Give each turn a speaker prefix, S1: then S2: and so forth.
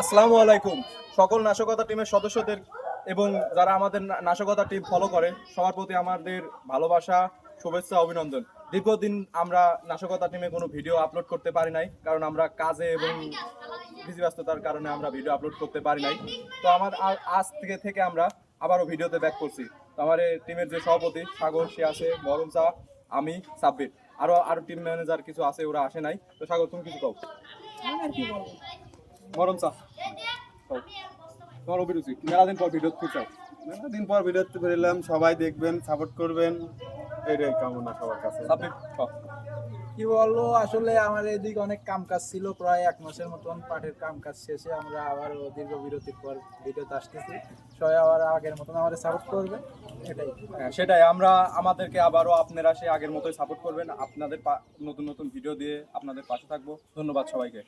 S1: আসসালামু আলাইকুম। সকল নাশকতা টিমের সদস্যদের এবং যারা আমাদের নাশকতা টিম ফলো করে সবার প্রতি আমাদের ভালোবাসা শুভেচ্ছা অভিনন্দন। দীর্ঘদিন আমরা নাশকতা টিমে কোনো ভিডিও আপলোড করতে পারি নাই কারণ আমরা কাজে এবং বিজি ব্যস্ততার কারণে আমরা ভিডিও আপলোড করতে পারি নাই। তো আমার আজ থেকে থেকে আমরা আবারও ভিডিওতে ব্যাক করছি। তো আমার এই টিমের যে সভাপতি সাগর সে আছে মরম চা আমি সাব্বির। আরও আরও টিম ম্যানেজার কিছু আছে ওরা আসে নাই। তো সাগর তুমি কিছু কও।
S2: আর কি বলব?
S1: মরম চা। তোমার অভিরুচি মেলা দিন পর ভিডিও খুঁজছাও
S3: দিন পর ভিডিওতে বেরোলাম সবাই দেখবেন সাপোর্ট করবেন। এটাই কামনা সবার কাছে।
S2: কি? বলব আসলে আমার এদিকে অনেক কাম কাজ ছিল প্রায় এক মাসের মতন পাটের কাম কাজ শেষে আমরা আবার দীর্ঘ বিরতির পর ভিডিওতে আসতেছি। সবাই আবার আগের মতন আমাদের সাপোর্ট করবে এটাই।
S1: হ্যাঁ, সেটাই। আমরা আমাদেরকে আবারও আপনারা সে আগের মতোই সাপোর্ট করবেন। আপনাদের পা- নতুন নতুন ভিডিও দিয়ে আপনাদের পাশে থাকব। ধন্যবাদ সবাইকে।